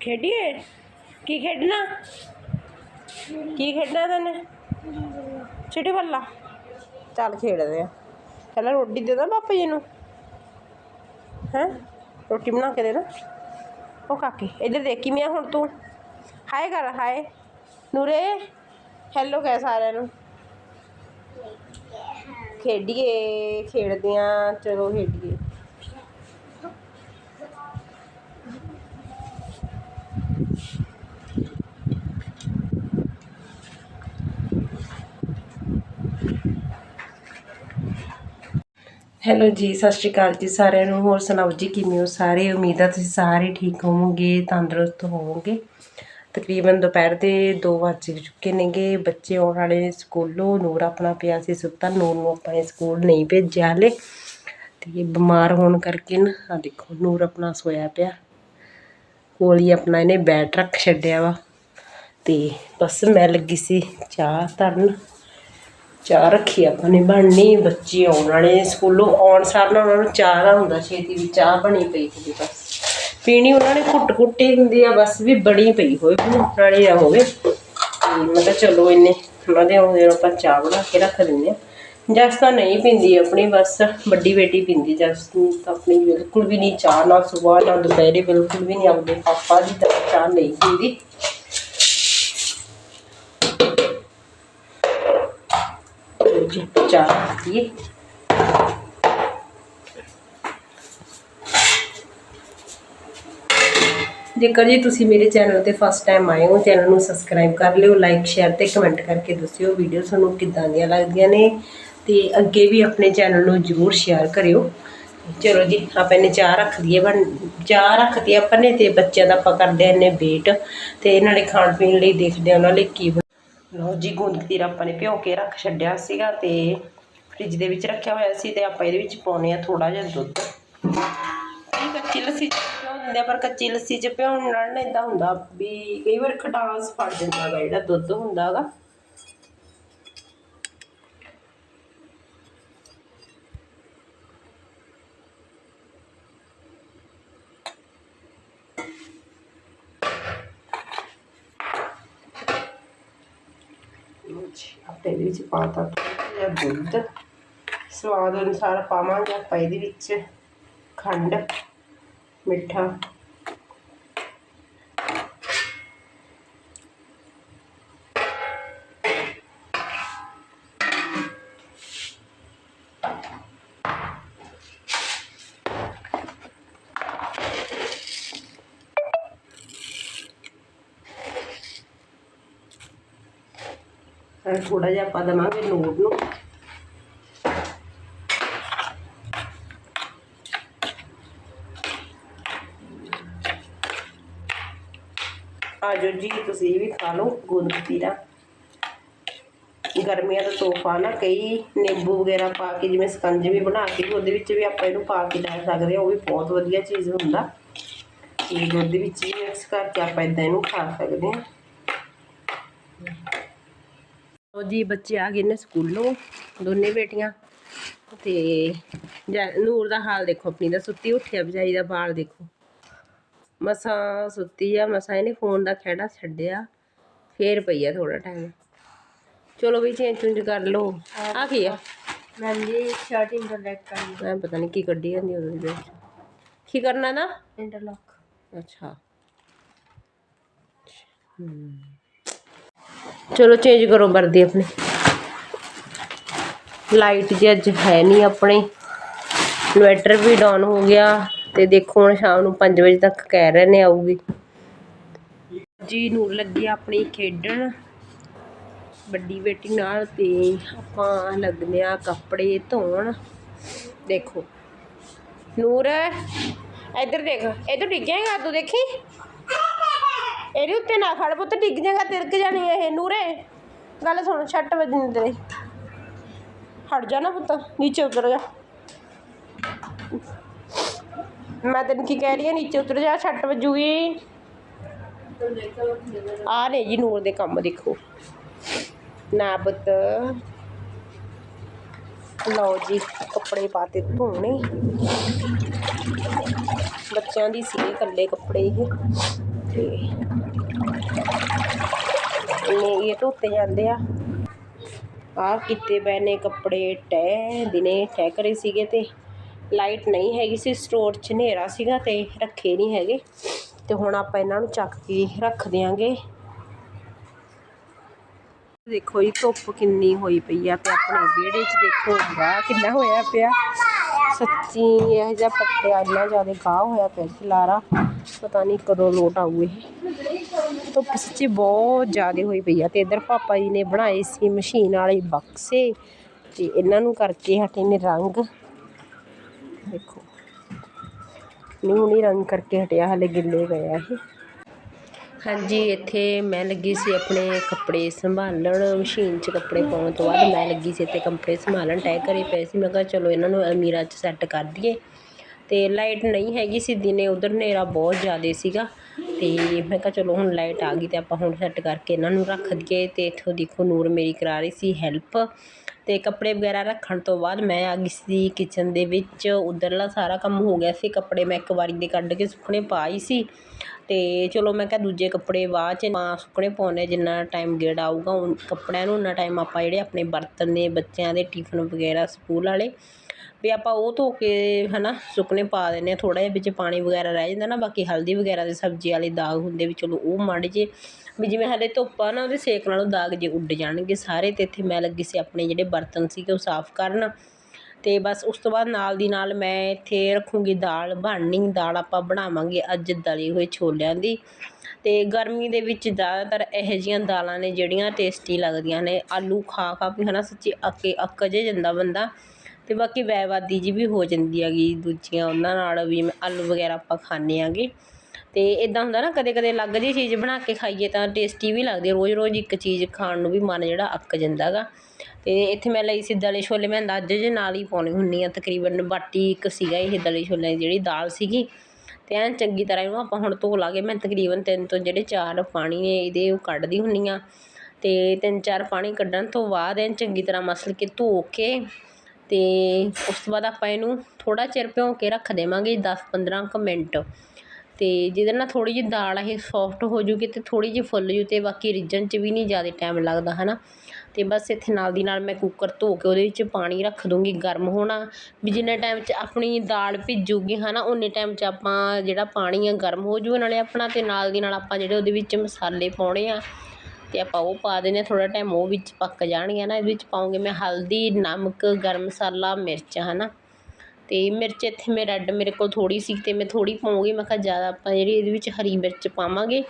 ਖੇਡੀਏ? ਕੀ ਖੇਡਣਾ? ਕੀ ਖੇਡਣਾ ਤੈਨੇ? ਚਿੜੀ ਬੱਲਾ। ਚੱਲ ਖੇਡਦੇ ਆ। ਪਹਿਲਾਂ ਰੋਟੀ ਦੇ ਦਾਂ ਪਾਪਾ ਜੀ ਨੂੰ। ਹੈ? ਰੋਟੀ ਬਣਾ ਕੇ ਦੇ ਦਾਂ। ਉਹ ਕਾਕੇ, ਇੱਧਰ ਦੇਖੀ ਮੈਂ ਹੁਣ ਤੂੰ। ਹਾਏ ਕਰ ਹਾਏ। ਨੂਰੇ ਹੈਲੋ ਕਹਿ ਸਾਰਿਆਂ ਨੂੰ। ਖੇਡੀਏ, ਖੇਡਦੇ ਆ, ਚਲੋ ਖੇਡੀਏ। ਹੈਲੋ ਜੀ, ਸਤਿ ਸ਼੍ਰੀ ਅਕਾਲ ਜੀ ਸਾਰਿਆਂ ਨੂੰ। ਹੋਰ ਸੁਣਾਓ ਜੀ, ਕਿਵੇਂ ਹੋ ਸਾਰੇ? ਉਮੀਦ ਆ ਤੁਸੀਂ ਸਾਰੇ ਠੀਕ ਹੋਵੋਗੇ, ਤੰਦਰੁਸਤ ਹੋਵੋਗੇ। ਤਕਰੀਬਨ ਦੁਪਹਿਰ ਦੇ 2 ਵੱਜ ਚੁੱਕੇ ਨੇਗੇ। ਬੱਚੇ ਆਉਣ ਵਾਲੇ ਨੇ ਸਕੂਲੋਂ। ਨੂਰ ਆਪਣਾ ਪਿਆ ਸੀ ਸੁੱਤਾ। ਨੂਰ ਨੂੰ ਆਪਾਂ ਨੇ ਸਕੂਲ ਨਹੀਂ ਭੇਜਿਆ ਹਲੇ। ਤੇ ਬਿਮਾਰ ਹੋਣ ਕਰਕੇ ਨਾ ਆ ਦੇਖੋ, ਨੂਰ ਆਪਣਾ ਸੋਇਆ ਪਿਆ। ਕੋਲ ਹੀ ਆਪਣਾ ਇਹਨੇ ਬੈਟ ਰੱਖ ਛੱਡਿਆ ਵਾ। ਤੇ ਬਸ ਮੈਂ ਲੱਗੀ ਸੀ ਚਾਹ ਧਰਨ। ਚਾਹ ਰੱਖੀ ਆਪਾਂ ਨੇ, ਬਣਨੀ ਬੱਚੇ ਆਉਣ ਵਾਲੇ ਸਕੂਲੋਂ, ਆਉਣ ਸਾਰ ਨਾਲ ਉਹਨਾਂ ਨੂੰ ਚਾਹ ਦਾ ਹੁੰਦਾ ਛੇਤੀ ਵੀ ਚਾਹ ਬਣੀ ਪਈ ਹੁੰਦੀ ਬਸ। ਪੀਣੀ ਉਹਨਾਂ ਨੇ ਘੁੱਟ ਘੁੱਟੀ ਹੁੰਦੀ ਆ, ਬਸ ਵੀ ਬਣੀ ਪਈ ਹੋਵੇ ਬਣਾਉਣ ਵਾਲੀ ਨਾ ਹੋਵੇ। ਤੇ ਮੈਂ ਕਿਹਾ ਚਲੋ ਇੰਨੇ ਉਹਨਾਂ ਦੇ ਆਉਂਦੇ ਆਪਾਂ ਚਾਹ ਬਣਾ ਕੇ ਰੱਖ ਦਿੰਦੇ ਆ। ਜਸ ਤਾਂ ਨਹੀਂ ਪੀਂਦੀ ਆਪਣੀ, ਬਸ ਵੱਡੀ ਬੇਟੀ ਪੀਂਦੀ ਜਸ ਤਾਂ ਆਪਣੀ ਬਿਲਕੁਲ ਵੀ ਨਹੀਂ, ਚਾਹ ਨਾ ਸਵੇਰ ਨਾ ਦੁਪਹਿਰੇ ਬਿਲਕੁਲ ਵੀ ਨਹੀਂ ਆਪਦੇ ਪਾਪਾ ਦੀ ਤਰ੍ਹਾਂ ਚਾਹ ਨਹੀਂ ਪੀਂਦੀ। ਜੀ, ਚਾਹ ਪੀਏ। ਜੇਕਰ ਜੀ ਤੁਸੀਂ ਮੇਰੇ ਚੈਨਲ ਤੇ ਫਸਟ ਟਾਈਮ ਆਏ ਹੋ, ਚੈਨਲ ਨੂੰ ਸਬਸਕ੍ਰਾਈਬ ਕਰ ਲਿਓ ਲਾਈਕ ਸ਼ੇਅਰ ਤੇ ਕਮੈਂਟ ਕਰਕੇ ਦੱਸਿਓ ਵੀਡੀਓ ਤੁਹਾਨੂੰ ਕਿੱਦਾਂ ਦੀਆਂ ਲੱਗਦੀਆਂ ਨੇ। ਤੇ ਅੱਗੇ ਵੀ ਆਪਣੇ ਚੈਨਲ ਨੂੰ ਜਰੂਰ ਸ਼ੇਅਰ ਕਰਿਓ। ਚਲੋ ਜੀ, ਆਪਾਂ ਇਹਨੇ ਚਾਹ ਰੱਖ ਦਈਏ ਬਣ ਚਾਹ ਰੱਖਦੀ ਆਪਾਂ ਨੇ ਤੇ ਬੱਚਿਆਂ ਦਾ ਆਪਾਂ ਕਰਦੇ ਆ ਇਹਨੇ ਵੇਟ ਤੇ ਇਹਨਾਂ ਨੇ ਖਾਣ ਪੀਣ ਲਈ ਦੇਖਦੇ ਆ ਉਹਨਾਂ ਲਈ ਕੀ ਲਓ ਜੀ, ਗੂੰਦ ਆਪਾਂ ਨੇ ਭਿਓ ਕੇ ਰੱਖ ਛੱਡਿਆ ਸੀਗਾ ਤੇ ਫ੍ਰਿਜ ਦੇ ਵਿੱਚ ਰੱਖਿਆ ਹੋਇਆ ਸੀ ਤੇ ਆਪਾਂ ਇਹਦੇ ਵਿੱਚ ਪਾਉਨੇ ਆ ਥੋੜਾ ਜਿਹਾ ਦੁੱਧ। ਕਈ ਕੱਚੀ ਲੱਸੀ ਚ ਪਰ ਕੱਚੀ ਲੱਸੀ ਚ ਭਿਉਣ ਨਾਲ ਨਾ ਇਦਾਂ ਹੁੰਦਾ ਵੀ ਕਈ ਵਾਰ ਖਟਾਸ ਫੜ ਜਾਂਦਾ ਹੈਗਾ ਜਿਹੜਾ ਦੁੱਧ ਹੁੰਦਾ ਹੈਗਾ ਆਪਾਂ ਇਹਦੇ ਵਿੱਚ ਪਾਤਾ ਥੋੜਾ ਜਿਹਾ ਦੁੱਧ ਸਵਾਦ ਅਨੁਸਾਰ ਪਾਵਾਂਗੇ ਆਪਾਂ ਇਹਦੇ ਵਿੱਚ। ਖੰਡ, ਮਿੱਠਾ। ਥੋੜਾ ਜਿਹਾ ਆਪਾਂ ਦੇਵਾਂਗੇ ਨੂਰ ਨੂੰ। ਆ ਜਾਓ ਜੀ, ਤੁਸੀਂ ਵੀ ਖਾ ਲਓ ਗੋਂਦ ਕਤੀਰਾ ਗਰਮੀਆਂ ਦਾ ਤੋਹਫਾ ਨਾ, ਕਈ ਨਿੰਬੂ ਵਗੈਰਾ ਪਾ ਕੇ, ਜਿਵੇਂ ਸਕੰਜ ਵੀ ਬਣਾ ਕੇ, ਉਹਦੇ ਵਿੱਚ ਵੀ ਆਪਾਂ ਇਹਨੂੰ ਪਾ ਕੇ ਲੈ ਸਕਦੇ ਹਾਂ, ਉਹ ਵੀ ਬਹੁਤ ਵਧੀਆ ਚੀਜ਼ ਹੁੰਦਾ। ਤੇ ਦੁੱਧ ਵਿੱਚ ਵੀ ਮਿਕਸ ਕਰਕੇ ਆਪਾਂ ਇਦਾਂ ਇਹਨੂੰ ਖਾ ਸਕਦੇ ਹਾਂ। ਲਓ ਜੀ ਬੱਚੇ ਆ ਗਏ ਨੇ ਸਕੂਲੋਂ ਦੋਨੇ ਬੇਟੀਆਂ। ਤੇ ਨੂਰ ਦਾ ਹਾਲ ਦੇਖੋ ਆਪਣੀ ਦਾ ਸੁੱਤੀ ਉੱਠਿਆ ਵਿਚਾਰੀ ਦਾ ਬਾਲ ਦੇਖੋ। ਮਸਾਂ ਸੁੱਤੀ ਆ ਮਸਾਂ ਇਹਨੇ ਫੋਨ ਦਾ ਖਹਿੜਾ ਛੱਡਿਆ ਫੇਰ ਪਈ ਆ ਥੋੜਾ ਟਾਈਮ ਚਲੋ ਵੀ ਚੇਂਜ ਚੁੰਜ ਕਰ ਲਓ। ਆ ਕੀ ਆ? ਮੈਂ ਜੀ ਸ਼ਰਟ ਇੰਟਰਲੈਕ ਕਰਨੀ ਮੈਂ ਪਤਾ ਨਹੀਂ ਕੀ ਕੱਢੀ ਜਾਂਦੀ ਉਹਦੇ ਵਿੱਚ। ਕੀ ਕਰਨਾ ਨਾ? ਇੰਟਰਲੌਕ ਅੱਛਾ। ਚਲੋ ਚੇਂਜ ਕਰੋ ਵਰਦੀ ਆਪਣੀ। ਲਾਈਟ ਜੀ ਅੱਜ ਹੈ ਨਹੀਂ ਆਪਣੇ। ਇਨਵਰਟਰ ਵੀ ਡਾਊਨ ਹੋ ਗਿਆ ਤੇ ਦੇਖੋ ਹੁਣ ਸ਼ਾਮ ਨੂੰ 5 ਵਜੇ ਤੱਕ ਕਹਿ ਰਹੇ ਨੇ ਆਊਗੀ। ਜੀ ਨੂਰ ਲੱਗੀ ਆਪਣੀ ਖੇਡਣ। ਵੱਡੀ ਬੇਟੀ ਨਾਲ ਤੇ ਆਪਾਂ ਲੱਗਦੇ ਆ ਕੱਪੜੇ ਧੋਣ। ਦੇਖੋ। ਨੂਰ, ਇੱਧਰ ਦੇਖ, ਇੱਧਰ ਡਿੱਗ ਜਾਏਗਾ ਤੂੰ ਦੇਖੀ? ਇਹਦੇ ਉੱਤੇ ਨਾ ਖੜ ਪੁੱਤ, ਡਿੱਗ ਜਾਏਗਾ ਤਿਰਕ ਜਾਣੀ ਇਹ ਨੂਰੇ। ਗੱਲ ਸੁਣ, ਛੱਟ ਵੱਜਣੀ ਤੇਰੇ। ਹਟ ਜਾ ਨਾ ਪੁੱਤ, ਨੀਚੇ ਉਤਰ ਜਾ। ਮੈਂ ਤੈਨੂੰ ਕੀ ਕਹਿ ਰਹੀ ਹਾਂ, ਨੀਚੇ ਉਤਰ ਜਾ, ਛੱਟ ਵੱਜੂਗੀ। ਆ ਨੇ ਜੀ ਨੂਰ ਦੇ ਕੰਮ ਦੇਖੋ। ਨਾ ਪੁੱਤ। ਲਓ ਜੀ, ਕੱਪੜੇ ਪਾਤੇ ਧੋਣੇ। ਬੱਚਿਆਂ ਦੀ ਸੀ ਇਕੱਲੇ ਕੱਪੜੇ ਇਹ। ਤੇ ਇਹ ਇਹ ਧੋਤੇ ਜਾਂਦੇ ਆ। ਆਹ ਕੀਤੇ ਪਏ ਨੇ ਕੱਪੜੇ, ਟਹਿ ਦਿਨੇ ਤੈਅ ਕਰੇ ਸੀਗੇ ਤੇ ਲਾਈਟ ਨਹੀਂ ਹੈਗੀ ਸੀ, ਸਟੋਰ 'ਚ ਹਨੇਰਾ ਸੀਗਾ ਤੇ ਰੱਖੇ ਨਹੀਂ ਹੈਗੇ। ਤੇ ਹੁਣ ਆਪਾਂ ਇਹਨਾਂ ਨੂੰ ਚੱਕ ਕੇ ਰੱਖ ਦਿਆਂਗੇ। ਦੇਖੋ ਜੀ, ਧੁੱਪ ਕਿੰਨੀ ਹੋਈ ਪਈ ਆ ਤੇ ਆਪਣੇ ਵਿਹੜੇ 'ਚ ਦੇਖੋ ਗਾਹ ਕਿੰਨਾ ਹੋਇਆ ਪਿਆ। ਸੱਚੀ ਇਹ ਜਿਹਾ ਪੱਟਿਆ ਇੰਨਾ ਜ਼ਿਆਦਾ ਗਾਹ ਹੋਇਆ ਪਿਆ ਖਿਲਾਰਾ ਪਤਾ ਨਹੀਂ ਕਦੋਂ ਲੋਟ ਆਊ ਇਹ। ਧੁੱਪ ਸੱਚੀ ਬਹੁਤ ਜ਼ਿਆਦਾ ਹੋਈ ਪਈ ਆ ਤੇ ਇਧਰ ਪਾਪਾ ਜੀ ਨੇ ਬਣਾਏ ਸੀ ਮਸ਼ੀਨ ਵਾਲੇ ਬਕਸੇ ਤੇ ਇਹਨਾਂ ਨੂੰ ਕਰਕੇ ਹਟੇ ਨੇ ਰੰਗ। ਦੇਖੋ ਨਹੀਂ ਹੁਣੀ ਰੰਗ ਕਰਕੇ ਹਟਿਆ, ਹਲੇ ਗਿੱਲੇ ਪਏ ਆ ਇਹ। ਹਾਂਜੀ, ਇੱਥੇ ਮੈਂ ਲੱਗੀ ਸੀ ਆਪਣੇ ਕੱਪੜੇ ਸੰਭਾਲਣ, ਮਸ਼ੀਨ 'ਚ ਕੱਪੜੇ ਪਾਉਣ ਤੋਂ ਬਾਅਦ ਮੈਂ ਲੱਗੀ ਸੀ ਇੱਥੇ ਕੱਪੜੇ ਸੰਭਾਲਣ ਤੈਅ ਕਰੇ ਪਏ ਸੀ। ਮੈਂ ਕਿਹਾ ਚਲੋ ਇਹਨਾਂ ਨੂੰ ਅਲਮੀਰਾ 'ਚ ਸੈੱਟ ਕਰ ਦਈਏ। ਤੇ ਲਾਈਟ ਨਹੀਂ ਹੈਗੀ ਸੀ, ਦਿਨੇ ਉਧਰ ਹਨੇਰਾ ਬਹੁਤ ਜ਼ਿਆਦਾ ਸੀਗਾ। ਅਤੇ ਮੈਂ ਕਿਹਾ ਚਲੋ ਹੁਣ ਲਾਈਟ ਆ ਗਈ ਤੇ ਆਪਾਂ ਹੁਣ ਸੈੱਟ ਕਰਕੇ ਇਹਨਾਂ ਨੂੰ ਰੱਖ ਦਈਏ। ਤੇ ਇੱਥੋਂ ਦੇਖੋ ਨੂਰ ਮੇਰੀ ਕਰਾ ਰਹੀ ਸੀ ਹੈਲਪ। ਅਤੇ ਕੱਪੜੇ ਵਗੈਰਾ ਰੱਖਣ ਤੋਂ ਬਾਅਦ ਮੈਂ ਆ ਗਈ ਸੀ ਕਿਚਨ ਦੇ ਵਿੱਚ। ਉਧਰਲਾ ਸਾਰਾ ਕੰਮ ਹੋ ਗਿਆ ਸੀ। ਕੱਪੜੇ ਮੈਂ ਇੱਕ ਵਾਰੀ ਦੇ ਕੱਢ ਕੇ ਸੁੱਕਣੇ ਪਾ ਆਈ ਸੀ। ਅਤੇ ਚਲੋ ਮੈਂ ਕਿਹਾ ਦੂਜੇ ਕੱਪੜੇ ਬਾਅਦ 'ਚ ਨਾ ਸੁੱਕਣੇ ਪਾਉਣੇ ਜਿੰਨਾ ਟਾਈਮ ਗੇੜ ਆਊਗਾ, ਉਨ ਕੱਪੜਿਆਂ ਨੂੰ, ਉਨਾ ਟਾਈਮ ਆਪਾਂ ਜਿਹੜੇ ਆਪਣੇ ਬਰਤਨ ਨੇ ਬੱਚਿਆਂ ਦੇ ਟਿਫਨ ਵਗੈਰਾ ਸਕੂਲ ਵਾਲੇ, ਵੀ ਆਪਾਂ ਉਹ ਧੋ ਕੇ ਹੈ ਨਾ ਸੁੱਕਣੇ ਪਾ ਦਿੰਦੇ ਹਾਂ ਥੋੜ੍ਹਾ ਜਿਹਾ ਵਿੱਚ ਪਾਣੀ ਵਗੈਰਾ ਰਹਿ ਜਾਂਦਾ ਨਾ, ਬਾਕੀ ਹਲਦੀ ਵਗੈਰਾ ਦੇ ਸਬਜ਼ੀ ਵਾਲੇ ਦਾਗ ਹੁੰਦੇ ਵੀ ਚਲੋ ਉਹ ਮਾੜੇ ਜੇ ਵੀ ਜਿਵੇਂ ਹਾਲੇ ਧੁੱਪ ਆ ਨਾ, ਉਹਦੇ ਸੇਕ ਨਾਲੋਂ ਦਾਗ ਜੇ ਉੱਡ ਜਾਣਗੇ ਸਾਰੇ, ਤੇ ਇੱਥੇ ਮੈਂ ਲੱਗੀ ਸੀ ਆਪਣੇ ਜਿਹੜੇ ਬਰਤਨ ਸੀਗੇ ਉਹ ਸਾਫ਼ ਕਰਨ। ਅਤੇ ਬਸ ਉਸ ਤੋਂ ਬਾਅਦ ਨਾਲ ਦੀ ਨਾਲ ਮੈਂ ਇੱਥੇ ਰੱਖੂੰਗੀ ਦਾਲ, ਬਣਨੀ ਦਾਲ ਆਪਾਂ ਬਣਾਵਾਂਗੇ ਅੱਜ ਦਲੇ ਹੋਏ ਛੋਲਿਆਂ ਦੀ। ਅਤੇ ਗਰਮੀ ਦੇ ਵਿੱਚ ਜ਼ਿਆਦਾਤਰ ਇਹੋ ਜਿਹੀਆਂ ਦਾਲਾਂ ਨੇ ਜਿਹੜੀਆਂ ਟੇਸਟੀ ਲੱਗਦੀਆਂ ਨੇ। ਆਲੂ ਖਾ ਖਾ ਵੀ ਨਾ ਸੱਚੀ ਅੱਕੇ ਅੱਕ ਜੇ ਜਾਂਦਾ ਬੰਦਾ। ਅਤੇ ਬਾਕੀ ਵੈਵਾਦੀ ਜਿਹੀ ਵੀ ਹੋ ਜਾਂਦੀ ਹੈਗੀ ਦੂਜੀਆਂ ਉਹਨਾਂ ਨਾਲ ਵੀ ਆਲੂ ਵਗੈਰਾ ਆਪਾਂ ਖਾਂਦੇ ਆਂਗੇ ਅਤੇ ਇੱਦਾਂ ਹੁੰਦਾ ਨਾ ਕਦੇ ਕਦੇ ਅਲੱਗ ਜਿਹੀ ਚੀਜ਼ ਬਣਾ ਕੇ ਖਾਈਏ ਤਾਂ ਟੇਸਟੀ ਵੀ ਲੱਗਦੀ ਰੋਜ਼ ਰੋਜ਼ ਇੱਕ ਚੀਜ਼ ਖਾਣ ਨੂੰ ਵੀ ਮਨ ਜਿਹੜਾ ਅੱਕ ਜਾਂਦਾ ਗਾ ਅਤੇ ਇੱਥੇ ਮੈਂ ਲਈ ਸੀ ਦਲੇ ਛੋਲੇ, ਮੈਂ ਅੰਦਾਜ਼ੇ ਜੇ ਨਾਲ ਹੀ ਪਾਉਣੀ ਹੁੰਦੀ ਹਾਂ, ਤਕਰੀਬਨ ਬਾਟੀ ਇੱਕ ਸੀਗਾ ਇਹ ਦਲੇ ਛੋਲਿਆਂ ਦੀ ਜਿਹੜੀ ਦਾਲ ਸੀਗੀ। ਅਤੇ ਐਨ ਚੰਗੀ ਤਰ੍ਹਾਂ ਇਹਨੂੰ ਆਪਾਂ ਹੁਣ ਧੋ ਲਾਂਗੇ ਮੈਂ ਤਕਰੀਬਨ ਤਿੰਨ ਤੋਂ ਜਿਹੜੇ ਚਾਰ ਪਾਣੀ ਨੇ ਇਹਦੇ ਉਹ ਕੱਢਦੀ ਹੁੰਦੀ ਹਾਂ। ਅਤੇ ਤਿੰਨ ਚਾਰ ਪਾਣੀ ਕੱਢਣ ਤੋਂ ਬਾਅਦ ਐਨ ਚੰਗੀ ਤਰ੍ਹਾਂ ਮਸਲ ਕੇ ਧੋ ਕੇ ਅਤੇ ਉਸ ਤੋਂ ਬਾਅਦ ਆਪਾਂ ਇਹਨੂੰ ਥੋੜ੍ਹਾ ਚਿਰ ਭਿਉਂ ਕੇ ਰੱਖ ਦੇਵਾਂਗੇ ਦਸ ਪੰਦਰਾਂ ਕੁ ਮਿੰਟ। ਅਤੇ ਜਿਹਦੇ ਨਾਲ ਥੋੜ੍ਹੀ ਜਿਹੀ ਦਾਲ ਇਹ ਸੋਫਟ ਹੋ ਜੂਗੀ ਅਤੇ ਥੋੜ੍ਹੀ ਜਿਹੀ ਫੁੱਲ ਜੂ ਅਤੇ ਬਾਕੀ ਰਿੱਝਣ 'ਚ ਵੀ ਨਹੀਂ ਜ਼ਿਆਦਾ ਟਾਈਮ ਲੱਗਦਾ ਹੈ ਨਾ ਅਤੇ ਬਸ ਇੱਥੇ ਨਾਲ ਦੀ ਨਾਲ ਮੈਂ ਕੁੱਕਰ ਧੋ ਕੇ ਉਹਦੇ ਵਿੱਚ ਪਾਣੀ ਰੱਖ ਦੂੰਗੀ, ਗਰਮ ਹੋਣਾ। ਵੀ ਜਿੰਨੇ ਟਾਈਮ 'ਚ ਆਪਣੀ ਦਾਲ ਭਿੱਜੂਗੀ ਹੈ ਨਾ ਉਨੇ ਟਾਈਮ 'ਚ ਆਪਾਂ ਜਿਹੜਾ ਪਾਣੀ ਆ ਗਰਮ ਹੋ ਜੂਗਾ ਨਾਲੇ ਆਪਣਾ ਅਤੇ ਨਾਲ ਦੀ ਨਾਲ ਆਪਾਂ ਜਿਹੜੇ ਉਹਦੇ ਵਿੱਚ ਮਸਾਲੇ ਪਾਉਣੇ ਆ ਅਤੇ ਆਪਾਂ ਉਹ ਪਾ ਦਿੰਦੇ ਹਾਂ ਥੋੜ੍ਹਾ ਟਾਈਮ ਉਹ ਵਿੱਚ ਪੱਕ ਜਾਣਗੇ ਹੈ ਨਾ ਇਹਦੇ ਵਿੱਚ ਪਾਉਂਗੇ ਮੈਂ ਹਲਦੀ, ਨਮਕ, ਗਰਮ ਮਸਾਲਾ, ਮਿਰਚ ਹੈ ਨਾ ਅਤੇ ਮਿਰਚ ਇੱਥੇ ਮੈਂ ਰੈੱਡ ਮੇਰੇ ਕੋਲ ਥੋੜ੍ਹੀ ਸੀ ਅਤੇ ਮੈਂ ਥੋੜ੍ਹੀ ਪਾਉਂਗੀ, ਮੈਂ ਕਿਹਾ ਜ਼ਿਆਦਾ ਆਪਾਂ ਜਿਹੜੀ ਇਹਦੇ ਵਿੱਚ ਹਰੀ ਮਿਰਚ ਪਾਵਾਂਗੇ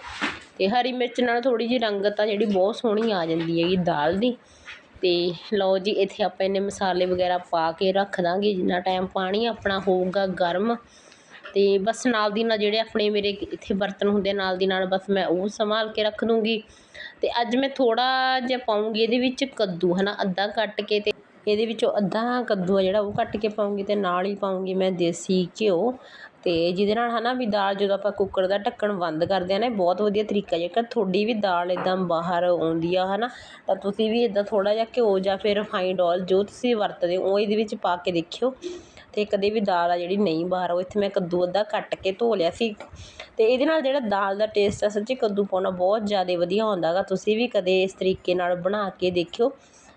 ਅਤੇ ਹਰੀ ਮਿਰਚ ਨਾਲ ਥੋੜ੍ਹੀ ਜਿਹੀ ਰੰਗਤ ਆ ਜਿਹੜੀ ਬਹੁਤ ਸੋਹਣੀ ਆ ਜਾਂਦੀ ਹੈਗੀ ਦਾਲ ਦੀ। ਅਤੇ ਲਓ ਜੀ, ਇੱਥੇ ਆਪਾਂ ਇੰਨੇ ਮਸਾਲੇ ਵਗੈਰਾ ਪਾ ਕੇ ਰੱਖ ਦਾਂਗੇ, ਜਿੰਨਾ ਟਾਈਮ ਪਾਣੀ ਆਪਣਾ ਹੋਊਗਾ ਗਰਮ। ਅਤੇ ਬਸ ਨਾਲ ਦੀ ਨਾਲ ਜਿਹੜੇ ਆਪਣੇ ਮੇਰੇ ਇੱਥੇ ਬਰਤਨ ਹੁੰਦੇ ਨਾਲ ਦੀ ਨਾਲ ਬਸ ਮੈਂ ਉਹ ਸੰਭਾਲ ਕੇ ਰੱਖ ਦੂੰਗੀ। ਅਤੇ ਅੱਜ ਮੈਂ ਥੋੜ੍ਹਾ ਜਿਹਾ ਪਾਉਂਗੀ ਇਹਦੇ ਵਿੱਚ ਕੱਦੂ ਹੈ ਨਾ ਅੱਧਾ ਕੱਟ ਕੇ ਅਤੇ ਇਹਦੇ ਵਿੱਚੋਂ ਅੱਧਾ ਕੱਦੂ ਆ ਜਿਹੜਾ ਉਹ ਕੱਟ ਕੇ ਪਾਉਂਗੀ ਅਤੇ ਨਾਲ ਹੀ ਪਾਉਂਗੀ ਮੈਂ ਦੇਸੀ ਘਿਓ। ਅਤੇ ਜਿਹਦੇ ਨਾਲ ਹੈ ਨਾ ਵੀ ਦਾਲ ਜਦੋਂ ਆਪਾਂ ਕੁੱਕਰ ਦਾ ਢੱਕਣ ਬੰਦ ਕਰਦੇ ਹਾਂ ਨਾ, ਇਹ ਬਹੁਤ ਵਧੀਆ ਤਰੀਕਾ ਜੇਕਰ ਤੁਹਾਡੀ ਵੀ ਦਾਲ ਇੱਦਾਂ ਬਾਹਰ ਆਉਂਦੀ ਆ ਹੈ ਨਾ ਤਾਂ ਤੁਸੀਂ ਵੀ ਇੱਦਾਂ ਥੋੜ੍ਹਾ ਜਿਹਾ ਘਿਓ ਜਾਂ ਫਿਰ ਰਿਫਾਈਨਡ ਓਇਲ ਜੋ ਤੁਸੀਂ ਵਰਤਦੇ ਹੋ, ਉਹ ਇਹਦੇ ਵਿੱਚ ਪਾ ਕੇ ਦੇਖਿਓ। ਅਤੇ ਕਦੇ ਵੀ ਦਾਲ ਆ ਜਿਹੜੀ ਨਹੀਂ ਬਾਹਰ, ਉਹ ਇੱਥੇ ਮੈਂ ਕੱਦੂ ਅੱਧਾ ਕੱਟ ਕੇ ਧੋ ਲਿਆ ਸੀ। ਅਤੇ ਇਹਦੇ ਨਾਲ ਜਿਹੜਾ ਦਾਲ ਦਾ ਟੇਸਟ ਆ, ਸੱਚੀ ਕੱਦੂ ਪਾਉਣਾ ਬਹੁਤ ਜ਼ਿਆਦਾ ਵਧੀਆ ਆਉਂਦਾ ਗਾ। ਤੁਸੀਂ ਵੀ ਕਦੇ ਇਸ ਤਰੀਕੇ ਨਾਲ ਬਣਾ ਕੇ ਦੇਖਿਓ।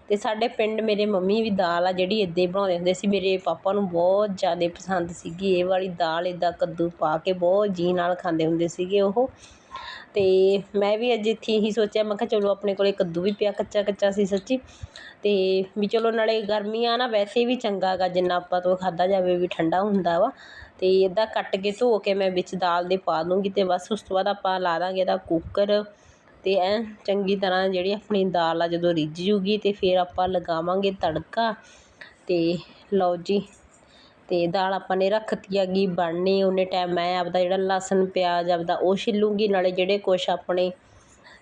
ਅਤੇ ਸਾਡੇ ਪਿੰਡ ਮੇਰੇ ਮੰਮੀ ਵੀ ਦਾਲ ਆ, ਜਿਹੜੀ ਇੱਦਾਂ ਹੀ ਬਣਾਉਂਦੇ ਹੁੰਦੇ ਸੀ, ਮੇਰੇ ਪਾਪਾ ਨੂੰ ਬਹੁਤ ਜ਼ਿਆਦਾ ਪਸੰਦ ਸੀਗੀ, ਇਹ ਵਾਲੀ ਦਾਲ ਇੱਦਾਂ ਕੱਦੂ ਪਾ ਕੇ ਬਹੁਤ ਜੀ ਨਾਲ ਖਾਂਦੇ ਹੁੰਦੇ ਸੀਗੇ ਉਹ। ਅਤੇ ਮੈਂ ਵੀ ਅੱਜ ਇੱਥੇ ਇਹੀ ਸੋਚਿਆ, ਮੈਂ ਕਿਹਾ ਚਲੋ ਆਪਣੇ ਕੋਲ ਕੱਦੂ ਵੀ ਪਿਆ ਕੱਚਾ ਕੱਚਾ ਸੀ ਸੱਚੀ। ਅਤੇ ਵੀ ਚਲੋ ਨਾਲੇ ਗਰਮੀਆਂ ਨਾ ਵੈਸੇ ਵੀ ਚੰਗਾ ਗਾ, ਜਿੰਨਾ ਆਪਾਂ ਤੋਂ ਖਾਧਾ ਜਾਵੇ ਵੀ ਠੰਡਾ ਹੁੰਦਾ ਵਾ। ਅਤੇ ਇੱਦਾਂ ਕੱਟ ਕੇ ਧੋ ਕੇ ਮੈਂ ਵਿੱਚ ਦਾਲ ਦੇ ਪਾ ਦੂੰਗੀ ਅਤੇ ਬਸ ਉਸ ਤੋਂ ਬਾਅਦ ਆਪਾਂ ਲਾ ਦਾਂਗੇ ਇਹਦਾ ਕੁੱਕਰ। ਅਤੇ ਐ ਚੰਗੀ ਤਰ੍ਹਾਂ ਜਿਹੜੀ ਆਪਣੀ ਦਾਲ ਆ ਜਦੋਂ ਰਿੱਝ ਜੂਗੀ ਤੇ ਫਿਰ ਆਪਾਂ ਲਗਾਵਾਂਗੇ ਤੜਕਾ ਅਤੇ ਲਓ ਜੀ ਅਤੇ ਦਾਲ ਆਪਾਂ ਨੇ ਰੱਖਤੀ ਹੈਗੀ, ਬਣਨੀ ਉਨੇ ਟਾਈਮ ਮੈਂ ਆਪਦਾ ਜਿਹੜਾ ਲਸਣ, ਪਿਆਜ਼ ਆਪਦਾ ਉਹ ਛਿੱਲੂੰਗੀ, ਨਾਲੇ ਜਿਹੜੇ ਕੁਛ ਆਪਣੇ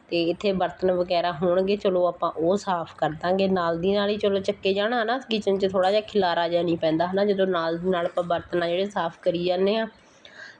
ਅਤੇ ਇੱਥੇ ਬਰਤਨ ਵਗੈਰਾ ਹੋਣਗੇ, ਚਲੋ ਆਪਾਂ ਉਹ ਸਾਫ਼ ਕਰ ਦਾਂਗੇ। ਨਾਲ ਦੀ ਨਾਲ ਹੀ ਚਲੋ ਚੱਕੇ ਜਾਣਾ ਨਾ ਕਿਚਨ 'ਚ, ਥੋੜ੍ਹਾ ਜਿਹਾ ਖਿਲਾਰਾ ਜਿਹਾ ਨਹੀਂ ਪੈਂਦਾ ਹੈ ਨਾ ਜਦੋਂ ਨਾਲ ਦੀ ਨਾਲ ਆਪਾਂ ਬਰਤਨ ਆ ਜਿਹੜੇ ਸਾਫ਼ ਕਰੀ ਜਾਂਦੇ ਹਾਂ।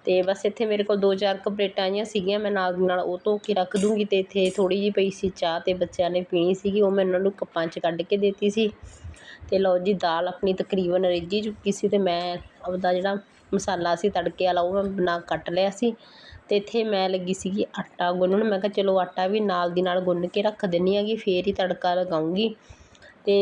ਅਤੇ ਬਸ ਇੱਥੇ ਮੇਰੇ ਕੋਲ ਦੋ ਚਾਰ ਕੁ ਪਲੇਟਾਂ ਜਿਹੀਆਂ ਸੀਗੀਆਂ, ਮੈਂ ਨਾਲ ਦੀ ਨਾਲ ਉਹ ਧੋ ਕੇ ਰੱਖ ਦੂੰਗੀ ਅਤੇ ਇੱਥੇ ਥੋੜ੍ਹੀ ਜਿਹੀ ਪਈ ਸੀ ਚਾਹ ਅਤੇ ਬੱਚਿਆਂ ਨੇ ਪੀਣੀ ਸੀਗੀ, ਉਹ ਮੈਂ ਉਹਨਾਂ ਨੂੰ ਕੱਪਾਂ 'ਚ ਕੱਢ ਕੇ ਦਿੱਤੀ ਸੀ। ਅਤੇ ਲਓ ਜੀ, ਦਾਲ ਆਪਣੀ ਤਕਰੀਬਨ ਰਿੱਝੀ ਚੁੱਕੀ ਸੀ ਅਤੇ ਮੈਂ ਆਪਦਾ ਜਿਹੜਾ ਮਸਾਲਾ ਸੀ, ਤੜਕੇ ਵਾਲਾ ਉਹ ਮੈਂ ਬਣਾ ਕੱਟ ਲਿਆ ਸੀ। ਅਤੇ ਇੱਥੇ ਮੈਂ ਲੱਗੀ ਸੀਗੀ ਆਟਾ ਗੁੰਨਣ, ਮੈਂ ਕਿਹਾ ਚਲੋ ਆਟਾ ਵੀ ਨਾਲ ਦੀ ਨਾਲ ਗੁੰਨ ਕੇ ਰੱਖ ਦਿੰਦੀ ਹੈਗੀ, ਫਿਰ ਹੀ ਤੜਕਾ ਲਗਾਉਂਗੀ। ਅਤੇ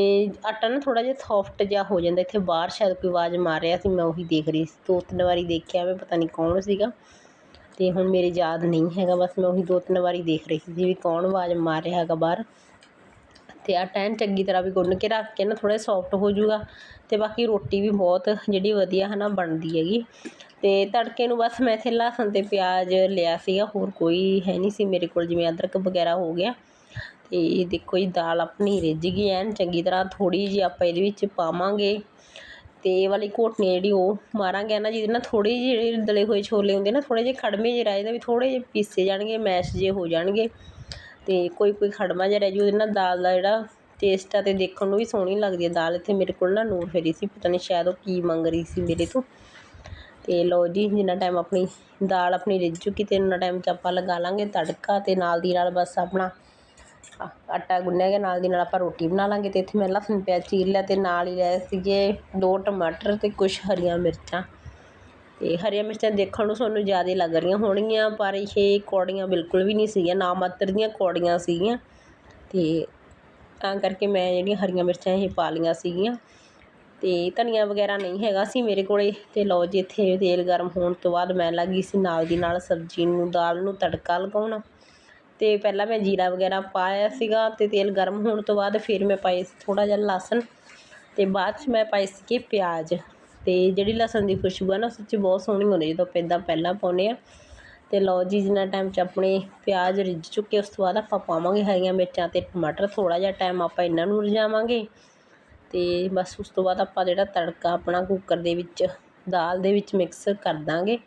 ਆਟਾ ਨਾ ਥੋੜ੍ਹਾ ਜਿਹਾ ਸੋਫਟ ਜਿਹਾ ਹੋ ਜਾਂਦਾ, ਇੱਥੇ ਬਾਹਰ ਸ਼ਾਇਦ ਕੋਈ ਆਵਾਜ਼ ਮਾਰ ਰਿਹਾ ਸੀ, ਮੈਂ ਉਹੀ ਦੇਖ ਰਹੀ ਸੀ, ਦੋ ਤਿੰਨ ਵਾਰੀ ਦੇਖਿਆ ਮੈਂ, ਪਤਾ ਨਹੀਂ ਕੌਣ ਸੀਗਾ। ਅਤੇ ਹੁਣ ਮੇਰੇ ਯਾਦ ਨਹੀਂ ਹੈਗਾ, ਬਸ ਮੈਂ ਉਹੀ ਦੋ ਤਿੰਨ ਵਾਰੀ ਦੇਖ ਰਹੀ ਸੀ ਵੀ ਕੌਣ ਆਵਾਜ਼ ਮਾਰ ਰਿਹਾ ਹੈਗਾ ਬਾਹਰ। ਅਤੇ ਆਟਾ ਐਨ ਚੰਗੀ ਤਰ੍ਹਾਂ ਵੀ ਗੁੰਨ ਕੇ ਰੱਖ ਕੇ ਨਾ ਥੋੜਾ ਸੌਫਟ ਹੋ ਜਾਊਗਾ ਅਤੇ ਬਾਕੀ ਰੋਟੀ ਵੀ ਬਹੁਤ ਜਿਹੜੀ ਵਧੀਆ ਹੈ ਨਾ ਬਣਦੀ ਹੈਗੀ। ਅਤੇ ਤੜਕੇ ਨੂੰ ਬਸ ਮੈਂ ਇੱਥੇ ਲਸਣ ਅਤੇ ਪਿਆਜ਼ ਲਿਆ ਸੀਗਾ, ਹੋਰ ਕੋਈ ਹੈ ਨਹੀਂ ਸੀ ਮੇਰੇ ਕੋਲ, ਜਿਵੇਂ ਅਦਰਕ ਵਗੈਰਾ ਹੋ ਗਿਆ। ਅਤੇ ਇਹ ਦੇਖੋ ਜੀ, ਦਾਲ ਆਪਣੀ ਰਿੱਝ ਗਈ ਐਨ, ਚੰਗੀ ਤਰ੍ਹਾਂ ਥੋੜ੍ਹੀ ਜਿਹੀ ਆਪਾਂ ਇਹਦੇ ਵਿੱਚ ਪਾਵਾਂਗੇ। ਅਤੇ ਇਹ ਵਾਲੀ ਘੋਟਣੀ ਜਿਹੜੀ ਉਹ ਮਾਰਾਂਗੇ ਨਾ ਜਿਹਦੇ ਨਾਲ ਥੋੜੀ ਜਿਹੇ ਜਿਹੜੇ ਦਲੇ ਹੋਏ ਛੋਲੇ ਹੁੰਦੇ ਨਾ, ਥੋੜ੍ਹੇ ਜਿਹੇ ਖੜਮੇ ਜਿਹੇ ਰਹਿ ਜਾਂਦੇ ਵੀ ਥੋੜ੍ਹੇ ਜਿਹੇ ਪੀਸੇ ਜਾਣਗੇ, ਮੈਸ਼ ਜਿਹੇ ਹੋ ਜਾਣਗੇ। ਅਤੇ ਕੋਈ ਕੋਈ ਖੜਮਾ ਜਿਹਾ ਰਹਿ ਜੂ, ਉਹਦੇ ਨਾਲ ਦਾਲ ਦਾ ਜਿਹੜਾ ਟੇਸਟ ਆ ਅਤੇ ਦੇਖਣ ਨੂੰ ਵੀ ਸੋਹਣੀ ਲੱਗਦੀ ਹੈ ਦਾਲ ਇੱਥੇ ਮੇਰੇ ਕੋਲ ਨਾ ਨੂਰ ਫੇਰੀ ਸੀ, ਪਤਾ ਨਹੀਂ ਸ਼ਾਇਦ ਉਹ ਕੀ ਮੰਗ ਰਹੀ ਸੀ ਮੇਰੇ ਤੋਂ। ਅਤੇ ਲਓ ਜੀ, ਜਿੰਨਾ ਟਾਈਮ ਆਪਣੀ ਦਾਲ ਆਪਣੀ ਰਿੱਝ ਚੁੱਕੀ ਅਤੇ ਉਹਨਾਂ ਟਾਈਮ 'ਚ ਆਪਾਂ ਲਗਾ ਲਾਂਗੇ ਤੜਕਾ ਅਤੇ ਨਾਲ ਦੀ ਨਾਲ ਬਸ ਆਪਣਾ ਆਟਾ ਗੁੰਨਿਆ ਗਿਆ, ਨਾਲ ਦੀ ਨਾਲ ਆਪਾਂ ਰੋਟੀ ਬਣਾ ਲਾਂਗੇ ਅਤੇ ਇੱਥੇ ਮੈਂ ਲਸਣ ਪਿਆਜ਼ ਚੀਰ ਲਿਆ ਅਤੇ ਨਾਲ ਹੀ ਲਏ ਸੀਗੇ ਦੋ ਟਮਾਟਰ ਅਤੇ ਕੁਛ ਹਰੀਆਂ ਮਿਰਚਾਂ। ਅਤੇ ਹਰੀਆਂ ਮਿਰਚਾਂ ਦੇਖਣ ਨੂੰ ਤੁਹਾਨੂੰ ਜ਼ਿਆਦਾ ਲੱਗ ਰਹੀਆਂ ਹੋਣਗੀਆਂ, ਪਰ ਇਹ ਕੌੜੀਆਂ ਬਿਲਕੁਲ ਵੀ ਨਹੀਂ ਸੀਗੀਆਂ, ਨਾ ਮਾਤਰ ਦੀਆਂ ਕੌੜੀਆਂ ਸੀਗੀਆਂ। ਅਤੇ ਤਾਂ ਕਰਕੇ ਮੈਂ ਜਿਹੜੀਆਂ ਹਰੀਆਂ ਮਿਰਚਾਂ ਇਹ ਪਾ ਲਈਆਂ ਸੀਗੀਆਂ। ਅਤੇ ਧਨੀਆ ਵਗੈਰਾ ਨਹੀਂ ਹੈਗਾ ਸੀ ਮੇਰੇ ਕੋਲੇ ਅਤੇ ਲਓ ਜੀ ਇੱਥੇ ਤੇਲ ਗਰਮ ਹੋਣ ਤੋਂ ਬਾਅਦ ਮੈਂ ਲੱਗੀ ਸੀ ਨਾਲ ਦੀ ਨਾਲ ਸਬਜ਼ੀ ਨੂੰ, ਦਾਲ ਨੂੰ ਤੜਕਾ ਲਗਾਉਣਾ। ਅਤੇ ਪਹਿਲਾਂ ਮੈਂ ਜੀਰਾ ਵਗੈਰਾ ਪਾਇਆ ਸੀਗਾ ਅਤੇ ਤੇਲ ਗਰਮ ਹੋਣ ਤੋਂ ਬਾਅਦ ਫਿਰ ਮੈਂ ਪਾਈ ਸੀ ਥੋੜਾ ਜਿਹਾ ਲਸਣ ਅਤੇ ਬਾਅਦ 'ਚ ਮੈਂ ਪਾਏ ਸੀਗੇ ਪਿਆਜ਼ ਅਤੇ ਜਿਹੜੀ ਲਸਣ ਦੀ ਖੁਸ਼ਬੂ ਆ ਨਾ ਸੱਚੀ ਬਹੁਤ ਸੋਹਣੀ ਹੁੰਦੀ ਜਦੋਂ ਆਪਾਂ ਇੱਦਾਂ ਪਹਿਲਾਂ ਪਾਉਂਦੇ ਹਾਂ ਅਤੇ ਲਓ ਜੀ, ਜਿੰਨਾ ਟਾਈਮ 'ਚ ਆਪਣੇ ਪਿਆਜ਼ ਰਿੱਝ ਚੁੱਕੇ, ਉਸ ਤੋਂ ਬਾਅਦ ਆਪਾਂ ਪਾਵਾਂਗੇ ਹਰੀਆਂ ਮਿਰਚਾਂ ਅਤੇ ਟਮਾਟਰ। ਥੋੜ੍ਹਾ ਜਿਹਾ ਟਾਈਮ ਆਪਾਂ ਇਹਨਾਂ ਨੂੰ ਰਜਾਵਾਂਗੇ ਅਤੇ ਬਸ ਉਸ ਤੋਂ ਬਾਅਦ ਆਪਾਂ ਜਿਹੜਾ ਤੜਕਾ ਆਪਣਾ ਕੁੱਕਰ ਦੇ ਵਿੱਚ, ਦਾਲ ਦੇ ਵਿੱਚ ਮਿਕਸ ਕਰ ਦਾਂਗੇ।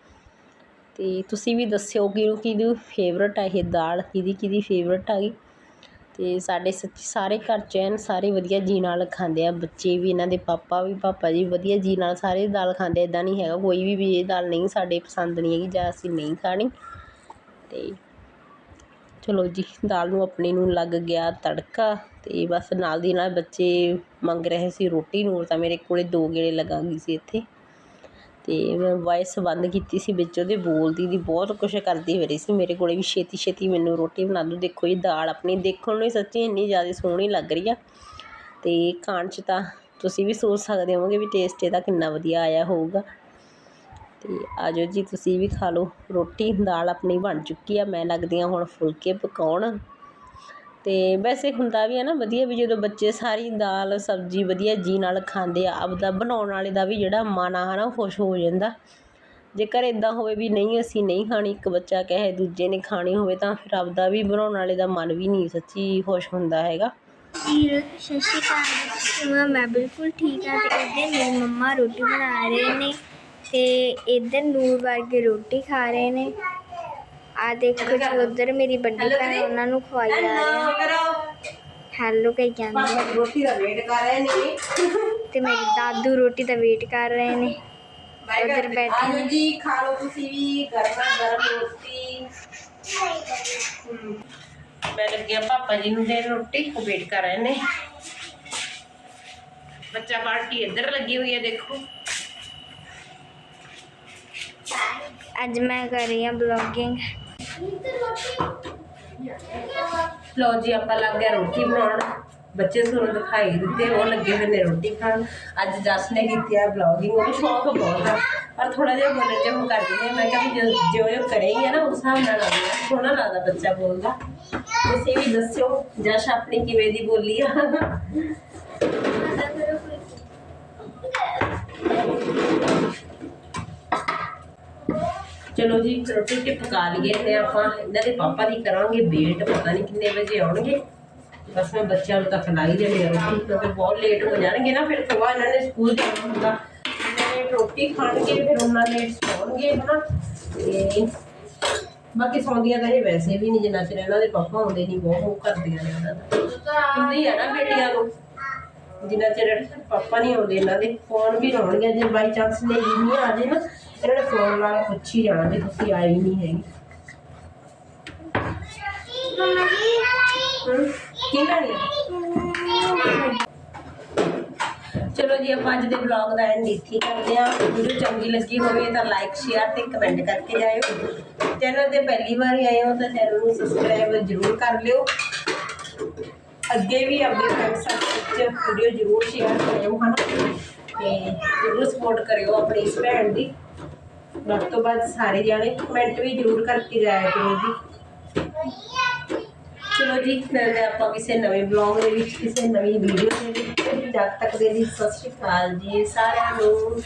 ਅਤੇ ਤੁਸੀਂ ਵੀ ਦੱਸਿਓ ਕਿ ਉਹ ਕਿਹਦੀ ਫੇਵਰਟ ਹੈ ਇਹ ਦਾਲ ਕਿਹਦੀ ਕਿਹਦੀ ਫੇਵਰਟ ਹੈਗੀ ਅਤੇ ਸਾਡੇ ਸੱਚੀ, ਸਾਰੇ ਘਰ 'ਚ ਐਨ ਸਾਰੇ ਵਧੀਆ ਜੀ ਨਾਲ ਖਾਂਦੇ ਆ। ਬੱਚੇ ਵੀ, ਇਹਨਾਂ ਦੇ ਪਾਪਾ ਵੀ, ਪਾਪਾ ਜੀ ਵਧੀਆ ਜੀ ਨਾਲ ਸਾਰੇ ਦਾਲ ਖਾਂਦੇ ਇੱਦਾਂ ਨਹੀਂ ਹੈਗਾ, ਕੋਈ ਵੀ ਵੀ ਇਹ ਦਾਲ ਨਹੀਂ ਸਾਡੇ ਪਸੰਦ ਨਹੀਂ ਹੈਗੀ, ਜਾਂ ਅਸੀਂ ਨਹੀਂ ਖਾਣੀ। ਅਤੇ ਚਲੋ ਜੀ, ਦਾਲ ਨੂੰ ਆਪਣੀ ਨੂੰ ਲੱਗ ਗਿਆ ਤੜਕਾ ਅਤੇ ਬਸ ਨਾਲ ਦੀ ਨਾਲ ਬੱਚੇ ਮੰਗ ਰਹੇ ਸੀ ਰੋਟੀ ਨੂੰ, ਤਾਂ ਮੇਰੇ ਕੋਲ ਦੋ ਗੇੜੇ ਲਗਾ ਗਈ ਸੀ ਇੱਥੇ। ਅਤੇ ਮੈਂ ਵਾਇਸ ਬੰਦ ਕੀਤੀ ਸੀ ਵਿੱਚ, ਉਹਦੇ ਬੋਲਦੀ ਦੀ ਬਹੁਤ ਕੁਛ ਕਰਦੀ ਹੋ ਰਹੀ ਸੀ। ਮੇਰੇ ਕੋਲ ਵੀ ਛੇਤੀ ਛੇਤੀ ਮੈਨੂੰ ਰੋਟੀ ਬਣਾ ਦਿਓ। ਦੇਖੋ ਜੀ, ਦਾਲ ਆਪਣੀ ਦੇਖਣ ਨੂੰ ਹੀ ਸੱਚੀ ਇੰਨੀ ਜ਼ਿਆਦਾ ਸੋਹਣੀ ਲੱਗ ਰਹੀ ਆ। ਅਤੇ ਖਾਣ 'ਚ ਤਾਂ ਤੁਸੀਂ ਵੀ ਸੋਚ ਸਕਦੇ ਹੋਵੋਗੇ ਵੀ ਟੇਸਟ ਇਹਦਾ ਕਿੰਨਾ ਵਧੀਆ ਆਇਆ ਹੋਊਗਾ। ਅਤੇ ਆ ਜਾਓ ਜੀ, ਤੁਸੀਂ ਵੀ ਖਾ ਲਓ। ਰੋਟੀ, ਦਾਲ ਆਪਣੀ ਬਣ ਚੁੱਕੀ ਆ। ਮੈਂ ਲੱਗਦੀ ਹਾਂ ਹੁਣ ਫੁਲਕੇ ਪਕਾਉਣ। ਅਤੇ ਵੈਸੇ ਹੁੰਦਾ ਵੀ ਹੈ ਨਾ, ਵਧੀਆ ਵੀ ਜਦੋਂ ਬੱਚੇ ਸਾਰੀ ਦਾਲ, ਸਬਜ਼ੀ ਵਧੀਆ ਜੀ ਨਾਲ ਖਾਂਦੇ ਆ, ਆਪਦਾ ਬਣਾਉਣ ਵਾਲੇ ਦਾ ਵੀ ਜਿਹੜਾ ਮਨ ਆ ਹੈ ਨਾ ਉਹ ਖੁਸ਼ ਹੋ ਜਾਂਦਾ। ਜੇਕਰ ਇੱਦਾਂ ਹੋਵੇ ਵੀ ਨਹੀਂ, ਅਸੀਂ ਨਹੀਂ ਖਾਣੀ, ਇੱਕ ਬੱਚਾ ਕਹੇ ਦੂਜੇ ਨੇ ਖਾਣੀ ਹੋਵੇ ਤਾਂ ਫਿਰ ਆਪਦਾ ਵੀ ਬਣਾਉਣ ਵਾਲੇ ਦਾ ਮਨ ਵੀ ਨਹੀਂ ਸੱਚੀ ਖੁਸ਼ ਹੁੰਦਾ ਹੈਗਾ। ਸਤਿ ਸ਼੍ਰੀ ਅਕਾਲ ਮੈਂ ਮੈਂ ਬਿਲਕੁਲ ਠੀਕ ਹਾਂ ਤੇ ਇੱਧਰ ਮੇਰੀ ਮੰਮਾ ਰੋਟੀ ਬਣਾ ਰਹੇ ਨੇ ਤੇ ਇੱਧਰ ਨੂਰ ਵਰਗੇ ਰੋਟੀ ਖਾ ਰਹੇ ਨੇ। ਆ ਦੇਖੋ ਜੀ ਉੱਧਰ ਮੇਰੀ ਵੱਡੀ ਭੈਣ ਉਹਨਾਂ ਨੂੰ ਖਵਾਈ ਜਾ ਰਹੇ ਆ। ਹੈਲੋ ਕਹੀ ਜਾਂਦੇ ਰੋਟੀ ਦਾ ਵੇਟ ਕਰ ਰਹੇ ਨੇ। ਤੇ ਮੇਰੇ ਦਾਦੂ ਰੋਟੀ ਦਾ ਵੇਟ ਕਰ ਰਹੇ ਨੇ। ਉੱਧਰ ਬੈਠੇ ਆਜੋ ਜੀ ਖਾ ਲਓ ਤੁਸੀਂ ਵੀ ਗਰਮਾ ਗਰਮ ਰੋਟੀ। ਮੈਂ ਲੱਗਿਆ ਪਾਪਾ ਜੀ ਨੂੰ ਦੇਣ ਰੋਟੀ ਉਹ ਵੇਟ ਕਰ ਰਹੇ ਨੇ। ਬੱਚਾ ਪਾਰਟੀ ਇੱਧਰ ਲੱਗੀ ਹੋਈ ਹੈ ਦੇਖੋ। ਅੱਜ ਮੈਂ ਕਰ ਰਹੀ ਹਾਂ ਬਲੌਗਿੰਗ ਲਓ ਜੀ, ਆਪਾਂ ਲੱਗ ਗਿਆ ਰੋਟੀ ਬਣਾਉਣ। ਬੱਚੇ ਤੁਹਾਨੂੰ ਦਿਖਾਈ ਦਿੱਤੇ, ਉਹ ਲੱਗੇ ਹੋਏ ਨੇ ਰੋਟੀ ਖਾਣ। ਅੱਜ ਜਸ ਨੇ ਕੀਤੀ ਆ ਵਲੌਗਿੰਗ ਉਹ ਸ਼ੌਕ ਬਹੁਤ ਆ। ਪਰ ਥੋੜਾ ਜਿਹਾ ਬੋਲਣ ਚ ਉਹ ਕਰ ਦਿੰਦੇ ਮੈਂ ਕਿਹਾ ਵੀ ਜੋ ਜੋ ਇਹ ਕਰੇਗੀ ਨਾ, ਉਸ ਹਿਸਾਬ ਨਾਲ ਲੱਗਦਾ। ਸੋਹਣਾ ਲੱਗਦਾ ਬੱਚਾ ਬੋਲਦਾ। ਤੁਸੀਂ ਵੀ ਦੱਸਿਓ, ਜਸ ਆਪਣੀ ਕਿਵੇਂ ਦੀ ਬੋਲੀ ਆ? ਚਲੋ ਜੀ ਰੋਟੀ ਤੇ ਪਕਾ ਲਈਏ ਤੇ ਆਪਾਂ ਇਹਨਾਂ ਦੇ ਪਾਪਾ ਦੀ ਕਰਾਂਗੇ ਵੇਟ, ਪਤਾ ਨਹੀਂ ਕਿੰਨੇ ਵਜੇ ਆਉਣਗੇ। ਬਸ ਮੈਂ ਬੱਚਿਆਂ ਨੂੰ ਤਾਂ ਖਿਲਾਈ ਜਾਣੀ ਰੋਟੀ, ਕਿਉਂਕਿ ਬਹੁਤ ਲੇਟ ਹੋ ਜਾਣਗੇ ਨਾ, ਫਿਰ ਸਵੇਰ ਇਹਨਾਂ ਨੇ ਸਕੂਲ ਜਾਣਾ ਹੁੰਦਾ। ਇਹਨਾਂ ਰੋਟੀ ਖਾਣਗੇ, ਫਿਰ ਉਹਨਾਂ ਲੇਟ ਸੌਣਗੇ, ਹਨਾ? ਤੇ ਬਾਕੀ ਸੌਂਦੀਆਂ ਤਾਂ ਇਹ ਵੈਸੇ ਵੀ ਨਹੀਂ, ਜਿੰਨਾ ਚਿਰ ਇਹਨਾਂ ਦੇ ਪਾਪਾ ਆਉਂਦੇ ਨਹੀਂ, ਬਹੁਤ ਉਹ ਕਰਦੀਆਂ ਨੇ ਉਹਨਾਂ ਦਾ। ਹੁੰਦੀ ਆ ਨਾ ਬੇਟੀਆਂ ਨੂੰ। ਜਿੰਨਾ ਚਿਰ ਪਾਪਾ ਨਹੀਂ ਆਉਂਦੇ, ਇਹਨਾਂ ਦੇ, ਫੋਨ ਵੀ ਲਾਉਣਗੇ, ਜੇ ਬਾਈ ਚਾਂਸ ਨਹੀਂ ਨਹੀਂ ਆ ਜੇ ਨਾ ਇਹਨਾਂ ਨੇ ਫੋਨ ਲਾ ਕੇ ਪੁੱਛ ਹੀ ਜਾਣਾ ਵੀ ਤੁਸੀਂ ਆਏ ਨਹੀਂ ਹੈਗੇ। ਮੰਮਾ ਜੀ। ਹਮ, ਕੀ ਲੈਣੀ ਆ? ਚਲੋ ਜੀ ਆਪਾਂ ਅੱਜ ਦੇ ਵਲੌਗ ਦਾ ਐਂਡ ਇੱਥੇ ਹੀ ਕਰਦੇ ਹਾਂ। ਵੀਡੀਓ ਚੰਗੀ ਲੱਗੀ ਹੋਵੇ ਤਾਂ ਲਾਈਕ ਸ਼ੇਅਰ ਤੇ ਕਮੈਂਟ ਕਰਕੇ ਜਾਇਓ। ਚੈਨਲ ਤੇ ਪਹਿਲੀ ਵਾਰ ਆਏ ਹੋ ਤਾਂ ਚੈਨਲ ਨੂੰ ਸਬਸਕ੍ਰਾਈਬ ਜ਼ਰੂਰ ਕਰ ਲਿਓ। ਅੱਗੇ ਵੀ ਆਪਣੇ ਫਰੈਂਡਸ ਵਿੱਚ ਵੀਡੀਓ ਜ਼ਰੂਰ ਸ਼ੇਅਰ ਕਰਿਓ ਹਨਾ? ਤੇ ਜ਼ਰੂਰ ਸਪੋਰਟ ਕਰਿਓ ਆਪਣੀ ਇਸ ਭੈਣ ਦੀ। ਵੱਧ ਤੋਂ ਵੱਧ ਸਾਰੇ ਜਾਣੇ ਕਮੈਂਟ ਵੀ ਜ਼ਰੂਰ ਕਰਕੇ ਜਾਇਆ ਕਰੋ ਜੀ। ਚਲੋ ਜੀ ਮਿਲਦੇ ਆਪਾਂ ਕਿਸੇ ਨਵੇਂ ਬਲੌਗ ਦੇ ਵਿੱਚ, ਕਿਸੇ ਨਵੀਂ ਵੀਡੀਓ ਦੇ ਵਿੱਚ ਜਦ ਤੱਕ ਦੇ ਲਈ ਸਤਿ ਸ਼੍ਰੀ ਅਕਾਲ ਜੀ, ਸਾਰਿਆਂ ਨੂੰ।